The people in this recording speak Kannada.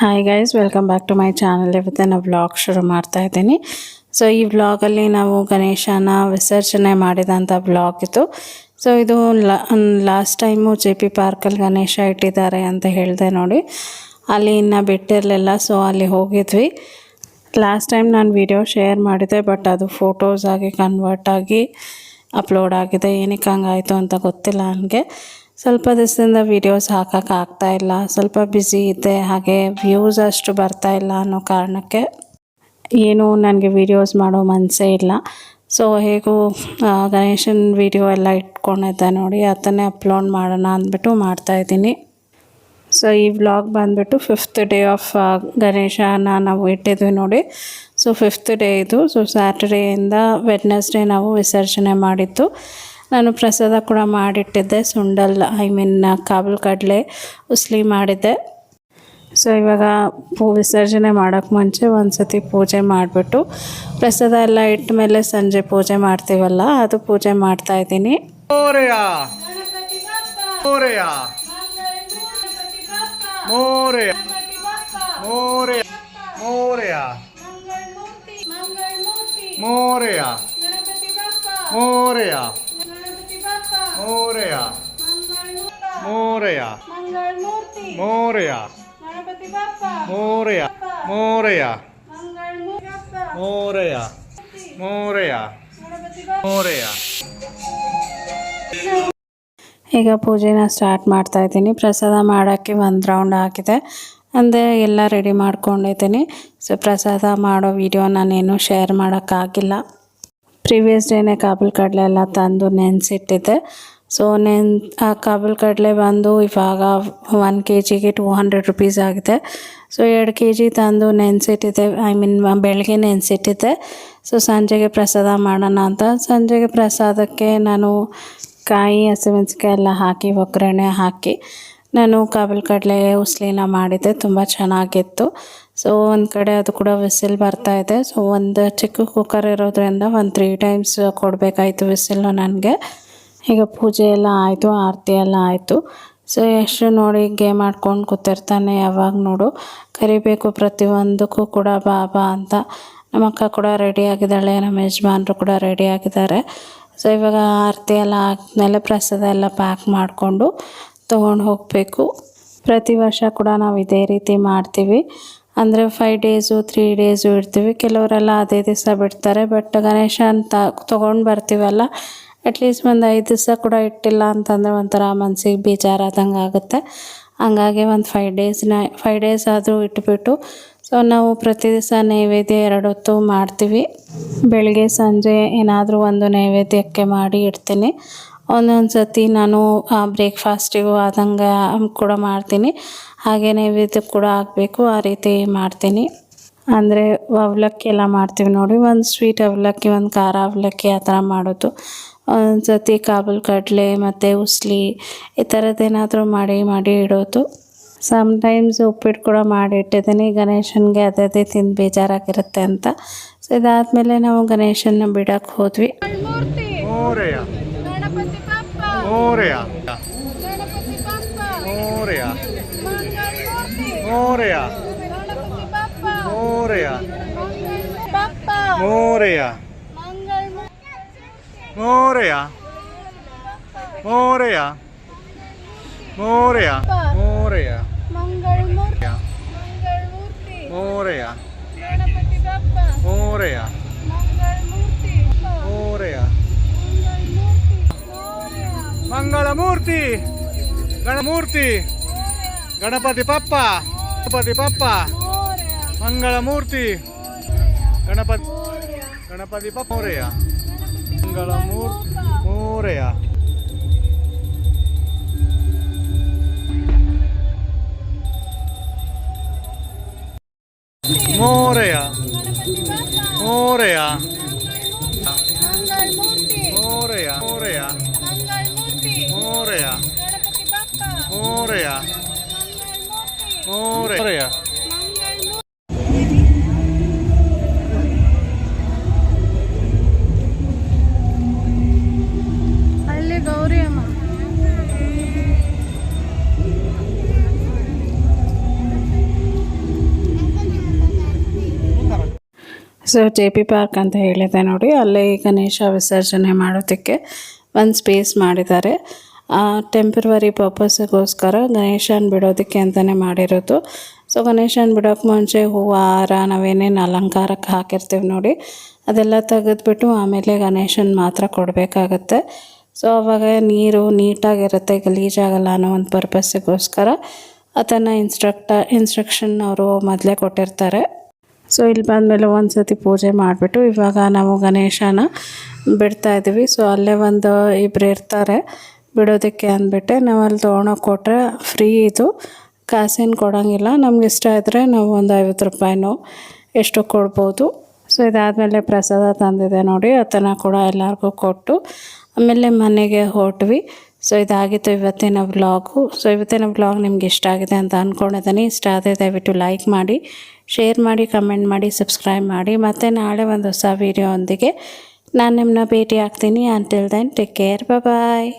Hi guys welcome back to my channel ಇವತ್ತೆ ನಾವು ವ್ಲಾಗ್ ಶುರು ಮಾಡ್ತಾ ಇದ್ದೀನಿ. ಸೊ ಈ ವ್ಲಾಗಲ್ಲಿ ನಾವು ಗಣೇಶನ ವಿಸರ್ಜನೆ ಮಾಡಿದಂಥ ವ್ಲಾಗ್ ಇದು. ಸೊ ಇದು ಲಾಸ್ಟ್ ಟೈಮು ಜೆ ಪಿ ಪಾರ್ಕಲ್ಲಿ ಗಣೇಶ ಇಟ್ಟಿದ್ದಾರೆ ಅಂತ ಹೇಳಿದೆ ನೋಡಿ. ಅಲ್ಲಿ ಇನ್ನು ಬಿಟ್ಟಿರಲಿಲ್ಲ ಸೊ ಅಲ್ಲಿ ಹೋಗಿದ್ವಿ. ಲಾಸ್ಟ್ ಟೈಮ್ ನಾನು ವಿಡಿಯೋ ಶೇರ್ ಮಾಡಿದೆ ಬಟ್ ಅದು ಫೋಟೋಸ್ ಆಗಿ ಕನ್ವರ್ಟ್ ಆಗಿ ಅಪ್ಲೋಡ್ ಆಗಿದೆ. ಏನಕ್ಕೆ ಹಂಗಾಯಿತು ಅಂತ ಗೊತ್ತಿಲ್ಲ ನನಗೆ. ಸ್ವಲ್ಪ ದಿವಸದಿಂದ ವೀಡಿಯೋಸ್ ಹಾಕೋಕೆ ಆಗ್ತಾ ಇಲ್ಲ. ಸ್ವಲ್ಪ ಬ್ಯುಸಿ ಇದ್ದೆ. ಹಾಗೆ ವ್ಯೂಸ್ ಅಷ್ಟು ಬರ್ತಾ ಇಲ್ಲ ಅನ್ನೋ ಕಾರಣಕ್ಕೆ ಏನು ನನಗೆ ವೀಡಿಯೋಸ್ ಮಾಡೋ ಮನಸ್ಸೇ ಇಲ್ಲ. ಸೊ ಹೇಗೂ ಗಣೇಶನ್ ವೀಡಿಯೋ ಎಲ್ಲ ಇಟ್ಕೊಂಡಿದ್ದೆ ನೋಡಿ. ಅದನ್ನೇ ಅಪ್ಲೋಡ್ ಮಾಡೋಣ ಅಂದ್ಬಿಟ್ಟು ಮಾಡ್ತಾಯಿದ್ದೀನಿ ಸೊ ಈ ವ್ಲಾಗ್ ಬಂದುಬಿಟ್ಟು ಫಿಫ್ತ್ ಡೇ ಆಫ್ ಗಣೇಶನ ನಾವು ಇಟ್ಟಿದ್ವಿ ನೋಡಿ. ಸೊ ಫಿಫ್ತ್ ಡೇ ಇದು. ಸೊ ಸ್ಯಾಟರ್ಡೇಯಿಂದ ವೆಡ್ನೆಸ್ಡೇ ನಾವು ವಿಸರ್ಜನೆ ಮಾಡಿದ್ದು. ನಾನು ಪ್ರಸಾದ ಕೂಡ ಮಾಡಿಟ್ಟಿದ್ದೆ ಸುಂಡಲ್ ಐ ಮೀನ್ ಕಾಬಲ್ ಕಡಲೆ ಉಸ್ಲಿ ಮಾಡಿದ್ದೆ ಸೊ ಇವಾಗ ಪೂ ವಿಸರ್ಜನೆ ಮಾಡೋಕ್ಕೆ ಮುಂಚೆ ಒಂದು ಸತಿ ಪೂಜೆ ಮಾಡಿಬಿಟ್ಟು ಪ್ರಸಾದ ಎಲ್ಲ ಇಟ್ಟ ಮೇಲೆ ಸಂಜೆ ಪೂಜೆ ಮಾಡ್ತೀವಲ್ಲ, ಅದು ಪೂಜೆ ಮಾಡ್ತಾಯಿದ್ದೀನಿ ಮೋರೆಯ Moria! ಮೋರೆಯ. ಮೋರೆಯ. ಮೋರೆಯ. ಮೋರೆಯ. ಮೋರೆಯ. ಮೋರೆಯ. ಮೋರೆಯ. Moria! ಈಗ ಪೂಜೆನ ಸ್ಟಾರ್ಟ್ ಮಾಡ್ತಾ ಇದ್ದೀನಿ. ಪ್ರಸಾದ ಮಾಡೋಕ್ಕೆ ಒಂದು ರೌಂಡ್ ಹಾಕಿದೆ. ಅಂದರೆ ಎಲ್ಲ ರೆಡಿ ಮಾಡ್ಕೊಂಡಿದ್ದೀನಿ. ಸೊ ಪ್ರಸಾದ ಮಾಡೋ ವಿಡಿಯೋ ನಾನೇನು ಶೇರ್ ಮಾಡೋಕ್ಕಾಗಿಲ್ಲ. ಪ್ರೀವಿಯಸ್ ಡೇನೇ ಕಾಬಲ್ ಕಡಲೆ ಎಲ್ಲ ತಂದು ನೆನೆಸಿಟ್ಟಿದ್ದೆ. ಸೊ ನೆನ್, ಆ ಕಾಬಲ್ ಕಡಲೆ ಬಂದು ಇವಾಗ ಒನ್ ಕೆ ಜಿಗೆ ಟೂ ಹಂಡ್ರೆಡ್ ರುಪೀಸ್ ಆಗಿದೆ. ಸೊ ಎರಡು ಕೆ ಜಿ ತಂದು ನೆನೆಸಿಟ್ಟಿದ್ದೆ. ಐ ಮೀನ್ ಬೆಳಗ್ಗೆ ನೆನೆಸಿಟ್ಟಿದ್ದೆ. ಸೊ ಸಂಜೆಗೆ ಪ್ರಸಾದ ಮಾಡೋಣ ಅಂತ. ಸಂಜೆಗೆ ಪ್ರಸಾದಕ್ಕೆ ನಾನು ಕಾಯಿ ಹಸಿಮೆಣಸಿಕಾಯಿ ಎಲ್ಲ ಹಾಕಿ, ಒಗ್ಗರಣೆ ಹಾಕಿ ನಾನು ಕಾಬಲ್ ಕಡಲೆ ಉಸ್ಲಿನ ಮಾಡಿದ್ದೆ. ತುಂಬ ಚೆನ್ನಾಗಿತ್ತು. ಸೊ ಒಂದು ಕಡೆ ಅದು ಕೂಡ ವಿಸಿಲ್ ಬರ್ತಾ ಇದೆ. ಸೊ ಒಂದು ಚಿಕ್ಕ ಕುಕ್ಕರ್ ಇರೋದ್ರಿಂದ ಒಂದು ತ್ರೀ ಟೈಮ್ಸ್ ಕೊಡಬೇಕಾಯ್ತು ವಿಸಿಲು ನನಗೆ. ಈಗ ಪೂಜೆ ಎಲ್ಲ ಆಯಿತು, ಆರತಿ ಎಲ್ಲ ಆಯಿತು. ಸೊ ಎಷ್ಟು ನೋಡಿ ಗೇಮ್ ಆಡ್ಕೊಂಡು ಕೂತಿರ್ತಾನೆ ಯಾವಾಗ ನೋಡು. ಕರಿಬೇಕು ಪ್ರತಿಯೊಂದಕ್ಕೂ ಕೂಡ ಬಾಬಾ ಅಂತ. ನಮ್ಮ ಅಕ್ಕ ಕೂಡ ರೆಡಿ ಆಗಿದ್ದಾಳೆ, ನಮ್ಮ ಯಜಮಾನರು ಕೂಡ ರೆಡಿ ಆಗಿದ್ದಾರೆ. ಸೊ ಇವಾಗ ಆರತಿ ಎಲ್ಲ ಆದಮೇಲೆ ಪ್ರಸಾದ ಎಲ್ಲ ಪ್ಯಾಕ್ ಮಾಡಿಕೊಂಡು ತೊಗೊಂಡು ಹೋಗಬೇಕು. ಪ್ರತಿ ವರ್ಷ ಕೂಡ ನಾವು ಇದೇ ರೀತಿ ಮಾಡ್ತೀವಿ. ಅಂದರೆ ಫೈವ್ ಡೇಸು ತ್ರೀ ಡೇಸು ಇಡ್ತೀವಿ. ಕೆಲವರೆಲ್ಲ ಅದೇ ದಿವಸ ಬಿಡ್ತಾರೆ. ಬಟ್ ಗಣೇಶ ಅಂತ ತೊಗೊಂಡು ಬರ್ತೀವಲ್ಲ ಅಟ್ಲೀಸ್ಟ್ ಒಂದು ಐದು ದಿವಸ ಕೂಡ ಇಟ್ಟಿಲ್ಲ ಅಂತಂದರೆ ಒಂಥರ ಮನಸ್ಸಿಗೆ ಬೇಜಾರಾದಂಗೆ ಆಗುತ್ತೆ. ಹಂಗಾಗಿ ಒಂದು ಫೈವ್ ಡೇಸ್ನ ಫೈವ್ ಡೇಸ್ ಆದರೂ ಇಟ್ಬಿಟ್ಟು ಸೊ ನಾವು ಪ್ರತಿ ದಿವಸ ನೈವೇದ್ಯ ಎರಡು ಹೊತ್ತು ಮಾಡ್ತೀವಿ. ಬೆಳಗ್ಗೆ, ಸಂಜೆ ಏನಾದರೂ ಒಂದು ನೈವೇದ್ಯಕ್ಕೆ ಮಾಡಿ ಇಡ್ತೀನಿ. ಒಂದೊಂದು ಸತಿ ನಾನು ಬ್ರೇಕ್ಫಾಸ್ಟಿಗೂ ಆದಂಗೆ ಕೂಡ ಮಾಡ್ತೀನಿ. ಹಾಗೆ ನೈವೇದ್ಯ ಕೂಡ ಹಾಕಬೇಕು ಆ ರೀತಿ ಮಾಡ್ತೀನಿ. ಅಂದರೆ ಅವಲಕ್ಕಿ ಎಲ್ಲ ಮಾಡ್ತೀವಿ ನೋಡಿ ಒಂದು ಸ್ವೀಟ್ ಅವಲಕ್ಕಿ ಒಂದು ಖಾರ ಅವಲಕ್ಕಿ ಆ ಥರ ಮಾಡೋದು. ಒಂದು ಸತಿ ಕಾಬೂಲ್ ಕಡಲೆ ಮತ್ತು ಉಸ್ಲಿ ಈ ಥರದ್ದೇನಾದರೂ ಮಾಡಿ ಮಾಡಿ ಇಡೋದು. ಸಮ್ಟೈಮ್ಸ್ ಉಪ್ಪಿಟ್ಟು ಕೂಡ ಮಾಡಿ ಇಟ್ಟಿದ್ದೀನಿ. ಗಣೇಶನಿಗೆ ಅದೇ ಅದೇ ತಿಂದು ಬೇಜಾರಾಗಿರುತ್ತೆ ಅಂತ. ಸೊ ಇದಾದಮೇಲೆ ನಾವು ಗಣೇಶನ ಬಿಡೋಕ್ಕೆ ಹೋದ್ವಿ. Morea. Morea. Morea. Morea. Morea. Morea. Morea. Morea. Morea. Morea. Morea. Mangalamurti. Ganamurti. Ganapati Papa. Ganapati ಪಪ್ಪ. ಮಂಗಳ ಮೂರ್ತಿ. ಗಣಪತಿ ಗಣಪತಿ ಪಪ್ಪ ಮೂರೆಯ. ಮಂಗಳ ಮೂರ್ತಿ ಮೂರೆಯ. ಮೋರೆಯ. ಮೂರೆಯ. ಸೊ ಜೆ ಪಿ ಪಾರ್ಕ್ ಅಂತ ಹೇಳಿದೆ ನೋಡಿ. ಅಲ್ಲೇ ಗಣೇಶ ವಿಸರ್ಜನೆ ಮಾಡೋದಕ್ಕೆ ಒಂದು ಸ್ಪೇಸ್ ಮಾಡಿದ್ದಾರೆ. ಟೆಂಪ್ರವರಿ ಪರ್ಪಸ್ಗೋಸ್ಕರ ಗಣೇಶನ ಬಿಡೋದಕ್ಕೆ ಅಂತಲೇ ಮಾಡಿರೋದು. ಸೊ ಗಣೇಶನ ಬಿಡೋಕೆ ಮುಂಚೆ ಹೂವು, ಹಾರ, ನಾವೇನೇನು ಅಲಂಕಾರಕ್ಕೆ ಹಾಕಿರ್ತೀವಿ ನೋಡಿ. ಅದೆಲ್ಲ ತೆಗೆದ್ಬಿಟ್ಟು ಆಮೇಲೆ ಗಣೇಶನ ಮಾತ್ರ ಕೊಡಬೇಕಾಗತ್ತೆ. ಸೊ ಅವಾಗ ನೀರು ನೀಟಾಗಿರುತ್ತೆ, ಗಲೀಜಾಗಲ್ಲ ಅನ್ನೋ ಒಂದು ಪರ್ಪಸ್ಸಿಗೋಸ್ಕರ ಅದನ್ನು ಇನ್ಸ್ಟ್ರಕ್ಟ ಇನ್ಸ್ಟ್ರಕ್ಷನ್ ಅವರು ಮೊದಲೇ ಕೊಟ್ಟಿರ್ತಾರೆ. ಸೊ ಇಲ್ಲಿ ಬಂದಮೇಲೆ ಒಂದು ಸತಿ ಪೂಜೆ ಮಾಡಿಬಿಟ್ಟು ಇವಾಗ ನಾವು ಗಣೇಶನ ಬಿಡ್ತಾ ಇದ್ದೀವಿ. ಸೊ ಅಲ್ಲೇ ಒಂದು ಇಬ್ಬರು ಇರ್ತಾರೆ. ಬಿಡೋದಕ್ಕೆ ಅಂದ್ಬಿಟ್ಟೆ. ನಾವು ಅಲ್ಲಿ ತೊಗೊಳೋಕೆ ಕೊಟ್ಟರೆ ಫ್ರೀ ಇದು. ಕಾಸೇನು ಕೊಡೋಂಗಿಲ್ಲ. ನಮ್ಗೆ ಇಷ್ಟ ಇದ್ದರೆ ನಾವು ಒಂದು ಐವತ್ತು ರೂಪಾಯಿನೋ ಎಷ್ಟು ಕೊಡ್ಬೋದು. ಸೊ ಇದಾದಮೇಲೆ ಪ್ರಸಾದ ತಂದಿದೆ ನೋಡಿ. ಅದನ್ನು ಕೂಡ ಎಲ್ಲರಿಗೂ ಕೊಟ್ಟು ಆಮೇಲೆ ಮನೆಗೆ ಹೊರಟ್ವಿ ಸೊ ಇದಾಗಿತ್ತು ಇವತ್ತಿನ ವ್ಲಾಗು ಸೊ ಇವತ್ತಿನ ವ್ಲಾಗ್ ನಿಮ್ಗೆ ಇಷ್ಟ ಆಗಿದೆ ಅಂತ ಅಂದ್ಕೊಂಡಿದ್ದೀನಿ ಇಷ್ಟ ಆದರೆ ದಯವಿಟ್ಟು ಲೈಕ್ ಮಾಡಿ ಶೇರ್ ಮಾಡಿ ಕಮೆಂಟ್ ಮಾಡಿ ಸಬ್ಸ್ಕ್ರೈಬ್ ಮಾಡಿ. ಮತ್ತು ನಾಳೆ ಒಂದು ಹೊಸ ವೀಡಿಯೋ ನಾನು ನಿಮ್ಮನ್ನ ಭೇಟಿ ಆಗ್ತೀನಿ until then take care bye